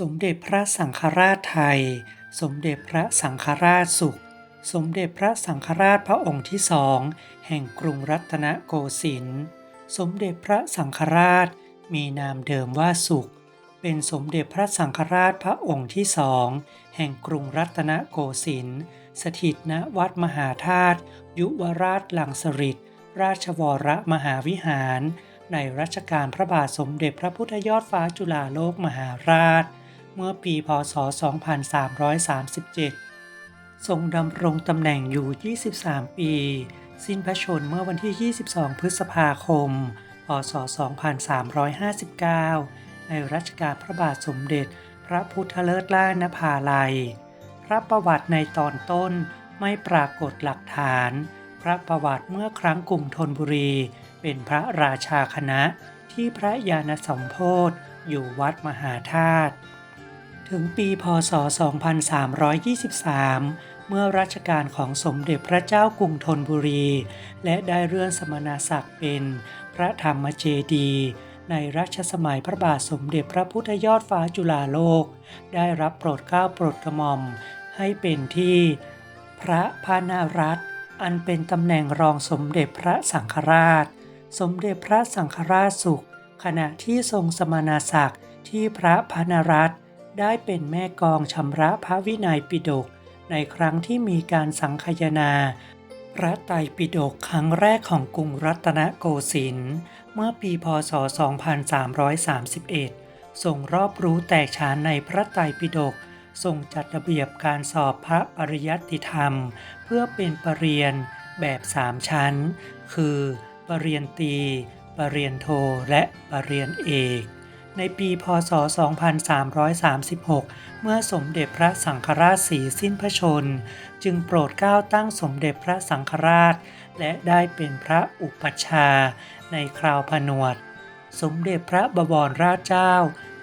สมเด็จพระสังฆราชไทย สมเด็จพระสังฆราชสุข สมเด็จพระสังฆราชพระองค์ที่สอง แห่งกรุงรัตนโกสินทร์ สมเด็จพระสังฆราชมีนามเดิมว่าสุข เป็นสมเด็จพระสังฆราชพระองค์ที่สอง แห่งกรุงรัตนโกสินทร์ สถิตณวัดมหาธาตุยุวราชลังสริตราชวรมหาวิหาร ในรัชกาลพระบาทสมเด็จพระพุทธยอดฟ้าจุฬาโลกมหาราช เมื่อปีพศ 2337 ทรงดำรงตำแหน่งอยู่ 23 ปี สิ้นพระชนเมื่อวันที่ 22 พฤษภาคม พศ 2359 ในรัชกาลพระบาทสมเด็จ พระพุทธเลิศล่านภาลัย พระประวัติในตอนต้นไม่ปรากฏหลักฐาน พระประวัติเมื่อครั้งกรุงธนบุรี เป็นพระราชาคณะที่พระยาณสมโพธิอยู่วัดมหาธาตุ ถึงปีพศ 2323 เมื่อรัชกาลของสมเด็จพระเจ้ากรุงธนบุรี และได้เลื่อนสมณศักดิ์เป็นพระธรรมเจดี ในรัชสมัยพระบาทสมเด็จพระพุทธยอดฟ้าจุฬาโลก ได้รับโปรดเกล้าโปรดกระหม่อม ให้เป็นที่พระพานารัตอันเป็นตำแหน่งรองสมเด็จพระสังฆราช สมเด็จพระสังฆราชสุข ขณะที่ทรงสมณศักดิ์ที่พระพานารัต ได้เป็นแม่กองชำระพระวินัยปิฎกในครั้งที่มีการสังคายนา พระไตรปิฎกครั้งแรกของกรุงรัตนโกสินทร์เมื่อปีพศ 2331 ทรงรอบรู้แตกฉานในพระไตรปิฎกทรงจัดระเบียบการสอบพระปริยัติธรรม เพื่อเป็นปรริญญาแบบสามชั้น คือปรริญญาตี ปรริญญาโท และปรริญญาเอก ในปีพศ 2336 เมื่อสมเด็จพระสังฆราชสีสิ้นพระชน จึงโปรดเกล้าตั้งสมเด็จพระสังฆราช และได้เป็นพระอุปัชฌาย์ในคราวผนวด สมเด็จพระบวรราชเจ้า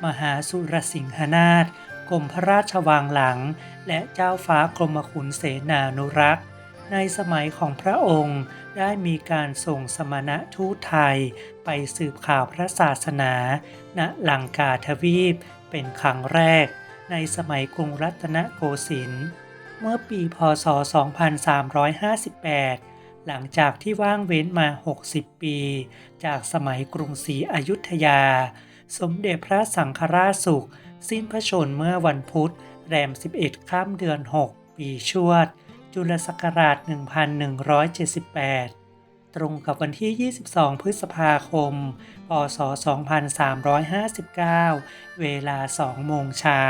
มหาสุรสิงหนาถกรมพระราชวังหลัง และเจ้าฟ้ากรมขุนเสนานุรักษ์ ในสมัยของพระองค์ได้มีการส่งสมณทูตไทย ไปสืบข่าวพระศาสนา ณลังกาทวีปเป็นครั้งแรก ในสมัยกรุงรัตนโกสินทร์เมื่อปีพศ 2358 หลังจากที่ว่างเว้นมา 60 ปี จากสมัยกรุงศรีอยุธยา สมเด็จพระสังฆราชสุข สิ้นพระชนม์เมื่อวันพุธแรม 11 ข้ามเดือน 6 ปีชวด จุลศักราช 1178 ตรงกับวันที่ 22 พฤษภาคม พศ 2359 เวลา 2 โมงเช้า